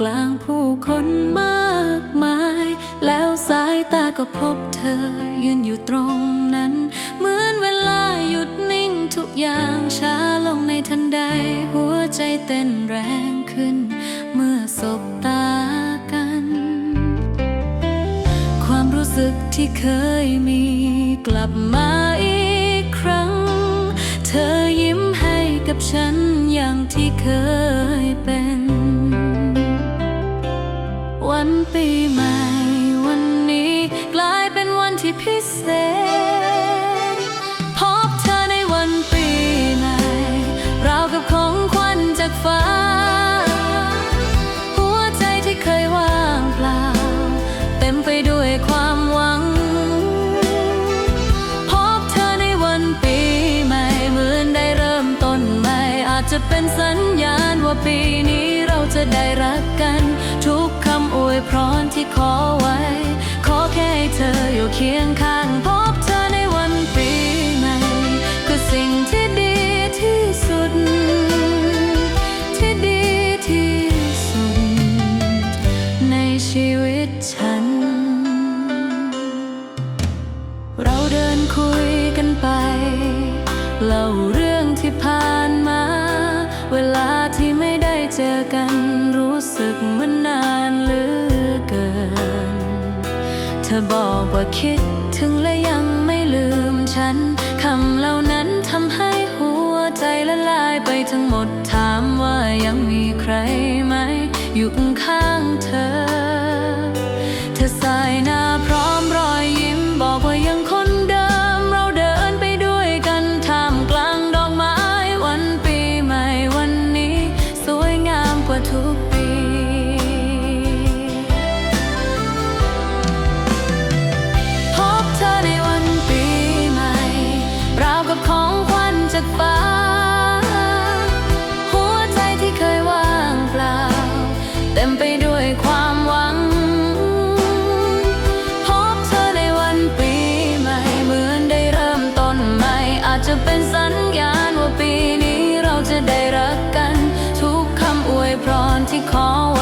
กลางผู้คนมากมาย แล้วสายตาก็พบเธอ ยืนอยู่ตรงนั้น เหมือนเวลาหยุดนิ่งทุกอย่างช้าลงในทันใด หัวใจเต้นแรงขึ้น เมื่อสบตากัน ความรู้สึกที่เคยมีกลับมาอีกครั้ง เธอยิ้มให้กับฉันอย่างที่เคย ปีใหม่วันนี้กลายเป็นวันที่พิเศษ พบเธอในวันปีใหม่ราวกับของขวัญจากฟ้า หัวใจที่เคยว่างเปล่า เต็มไปด้วยความหวัง พบเธอในวันปีใหม่เหมือนได้เริ่มต้นใหม่ อาจจะเป็นสัญญาณว่าปีนี้เราจะได้รักกัน พร้อนที่ขอไว้ ขอแค่ให้เธออยู่เคียงข้างพบเธอในวันปีใหม่คือสิ่งที่ บอกว่าคิดถึงและยังไม่ลืมฉัน คำเหล่านั้นทำให้หัวใจละลายไปทั้งหมดถามว่ายังมีใครไหม อยู่ข้างเธอ จะเป็นสัญญาณว่าปีนี้เราจะได้รักกัน ทุกคำอวยพรที่ขอไว้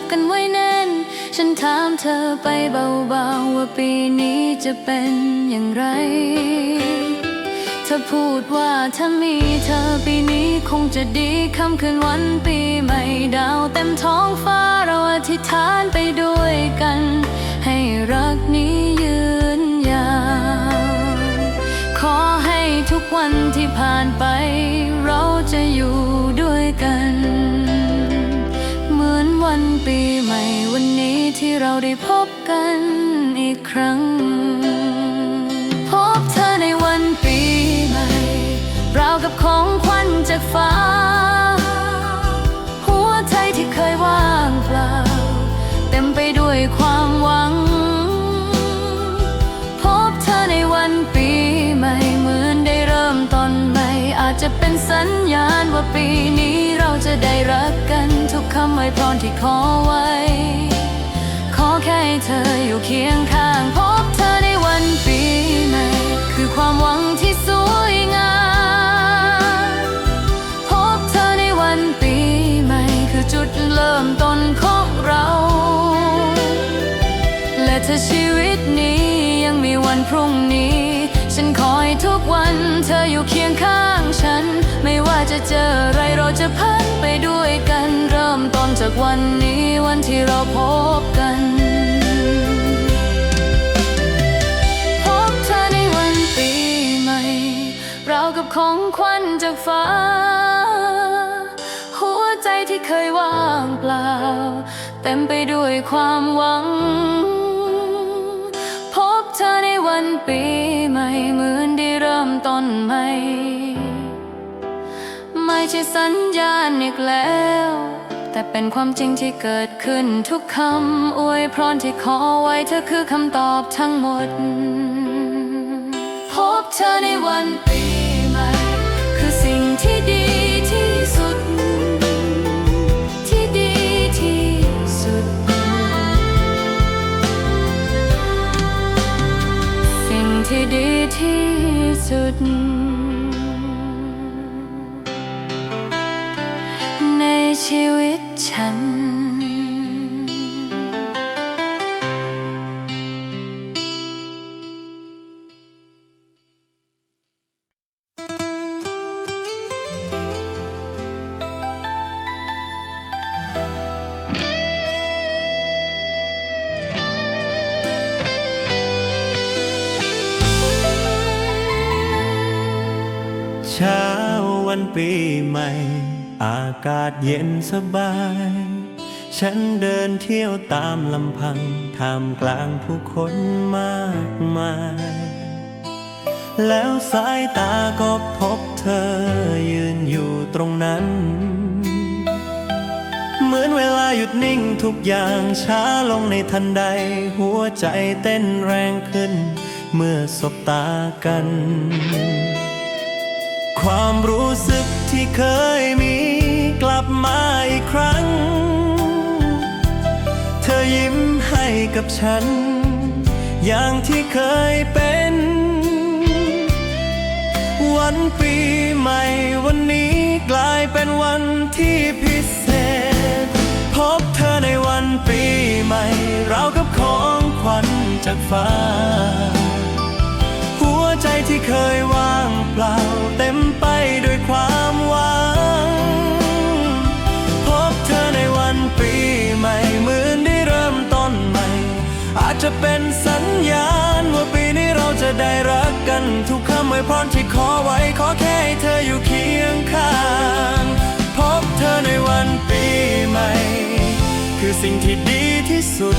บกันไว้แน่น ฉันถามเธอไปเบาๆว่าปีนี้จะเป็นอย่างไร เธอพูดว่าถ้ามีเธอปีนี้คงจะดีค่ำคืนวันปีใหม่ดาวเต็มท้องฟ้าเราอธิษฐานไปด้วยกัน ให้รักนี้ยืนยาวขอให้ทุกวันที่ผ่านไป เราจะอยู่ด้วยกันเหมือนวัน ปีใหม่วันนี้ที่เราได้พบกันอีกครั้ง พบเธอในวันปีใหม่ราวกับของขวัญจากฟ้า หัวใจที่เคยว่างเปล่า เต็มไปด้วยความหวัง พบเธอในวันปีใหม่เหมือนได้เริ่มต้นใหม่ อาจจะเป็นสัญญาณว่าปีนี้ จะได้รักกันทุกคำอวยพรที่ขอไว้ ขอแค่ให้เธออยู่เคียงข้างพบเธอในวันปีใหม่ คือความหวังที่สวยงามพบเธอในวันปีใหม่ คือจุดเริ่มต้นของเรา และถ้าชีวิตนี้ยังมีวันพรุ่งนี้ ทุกวัน เธออยู่เคียงข้างฉัน ไม่ว่าจะเจออะไรเราจะพันไปด้วยกัน เริ่มต้นจากวันนี้วันที่เราพบกันพบเธอในวันปีใหม่เรากับของขวัญจากฟ้า หัวใจที่เคยว่างเปล่า เต็มไปด้วยความหวัง วันปีใหม่เหมือนได้เริ่มต้นใหม่ ไม่ใช่สัญญาณอีกแล้ว แต่เป็นความจริงที่เกิดขึ้นทุกคำอวยพรที่ขอไว้เธอคือคำตอบทั้งหมด พบเธอในวันปี ที่ดีที่สุด ในชีวิตฉัน เช้าวันปีใหม่ อากาศเย็นสบาย ฉันเดินเที่ยวตามลำพังท่ามกลางผู้คนมากมาย แล้วสายตาก็พบเธอยืนอยู่ตรงนั้น เหมือนเวลาหยุดนิ่งทุกอย่างช้าลงในทันใด หัวใจเต้นแรงขึ้น เมื่อสบตากัน ความรู้สึกที่เคยมีกลับมาอีกครั้ง เธอยิ้มให้กับฉัน อย่างที่เคยเป็น วันปีใหม่วันนี้กลายเป็นวันที่พิเศษ พบเธอในวันปีใหม่เรากับของขวัญจากฟ้าหัวใจ ที่เคยว่างเปล่า เต็มไปด้วยความหวัง พบเธอในวันปีใหม่เหมือนได้เริ่มต้นใหม่ อาจจะเป็นสัญญาณ ว่าปีนี้เราจะได้รักกัน ทุกคำอวยพรที่ขอไว้ขอแค่ให้เธออยู่เคียงข้าง พบเธอในวันปีใหม่ คือสิ่งที่ดีที่สุด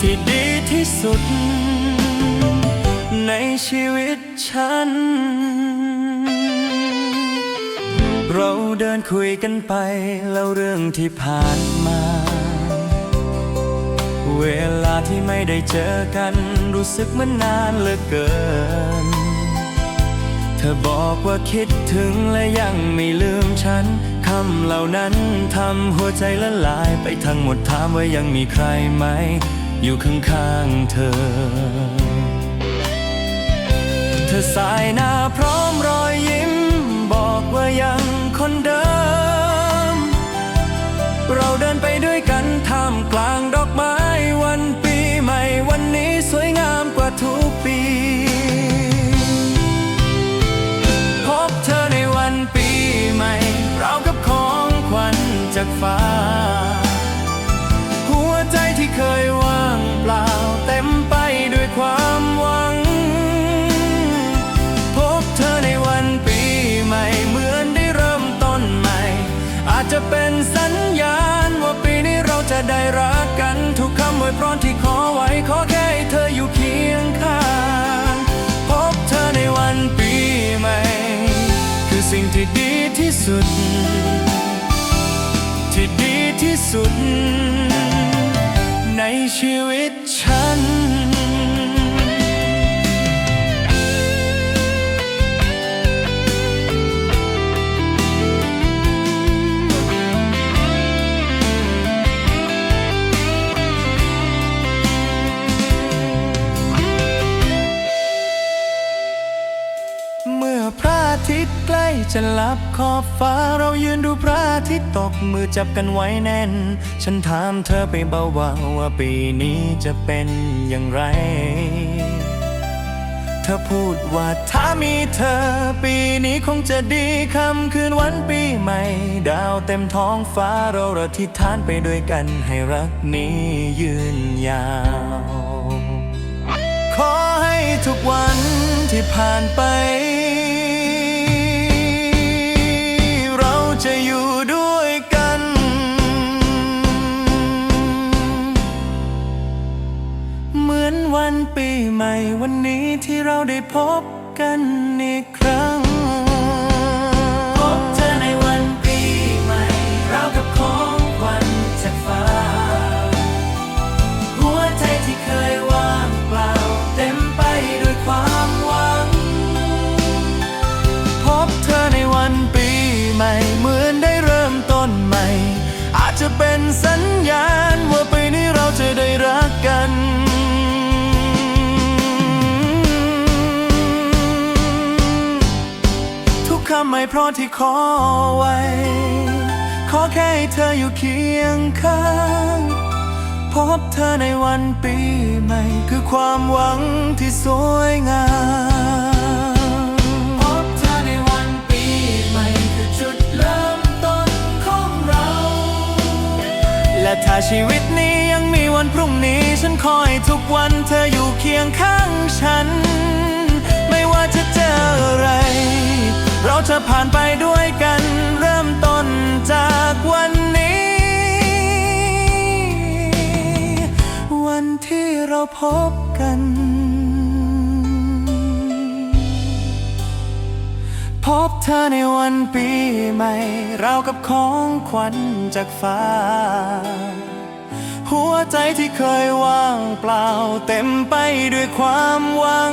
ที่ดีที่สุด ในชีวิตฉัน เราเดินคุยกันไปแล้วเรื่องที่ผ่านมา เวลาที่ไม่ได้เจอกัน รู้สึกเหมือนนานเหลือเกิน เธอบอกว่าคิดถึงและยังไม่ลืมฉันคำเหล่านั้นทำหัวใจละลายไปทั้งหมดถามว่ายังมีใครไหม อยู่ข้างๆเธอเธอ สายหน้าพร้อมรอยยิ้ม บอกว่ายังคนเดิม เราเดินไปด้วยกันท่ามกลางดอกไม้วันปีใหม่วันนี้สวยงามกว่าทุกปี พบเธอในวันปีใหม่เรากับของขวัญจากฟ้า หัวใจที่เคยว่า ยพร้อวยพรที่ขอไว้ขอแค่ให้เธออยู่เคียงข้าง พบเธอในวันปีใหม่ คือสิ่งที่ดีที่สุด ที่ดีที่สุด ในชีวิตฉัน จะลับขอบฟ้าเรายืนดูพระอาทิตย์ตกมือจับกันไว้แน่น ฉันถามเธอไปเบาๆว่าปีนี้จะเป็นอย่างไร เธอพูดว่าถ้ามีเธอ ปีนี้คงจะดีคำคืนวันปีใหม่ ดาวเต็มท้องฟ้าเราระทิษฐานไปด้วยกันให้รักนี้ยืนยาว ขอให้ทุกวันที่ผ่านไป วันปีใหม่วันนี้ที่เราได้พบกันอีกครั้ง ไม่เพราะที่ขอไว้ ขอแค่ให้เธออยู่เคียงข้าง พบเธอในวันปีใหม่ คือความหวังที่สวยงามพบเธอในวันปีใหม่คือจุดเริ่มต้นของเราและถ้าชีวิตนี้ยังมีวันพรุ่งนี้ ฉันขอให้ทุกวันเธออยู่เคียงข้างฉัน ผ่านไปด้วยกันเริ่มต้นจากวันนี้ วันที่เราพบกัน พบเธอในวันปีใหม่ เรากับของขวัญจากฟ้า หัวใจที่เคยว่างเปล่าเต็มไปด้วยความหวัง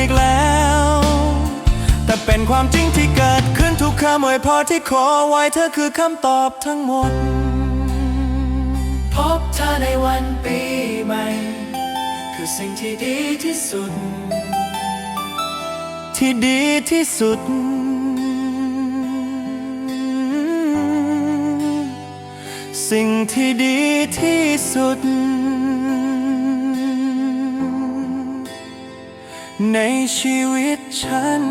อีกแล้ว แต่เป็นความจริงที่เกิดขึ้นทุกคำอวยพรที่ขอไว้เธอคือคำตอบทั้งหมด พบเธอในวันปีใหม่ คือสิ่งที่ดีที่สุด ที่ดีที่สุด สิ่งที่ดีที่สุด ในชีวิตฉัน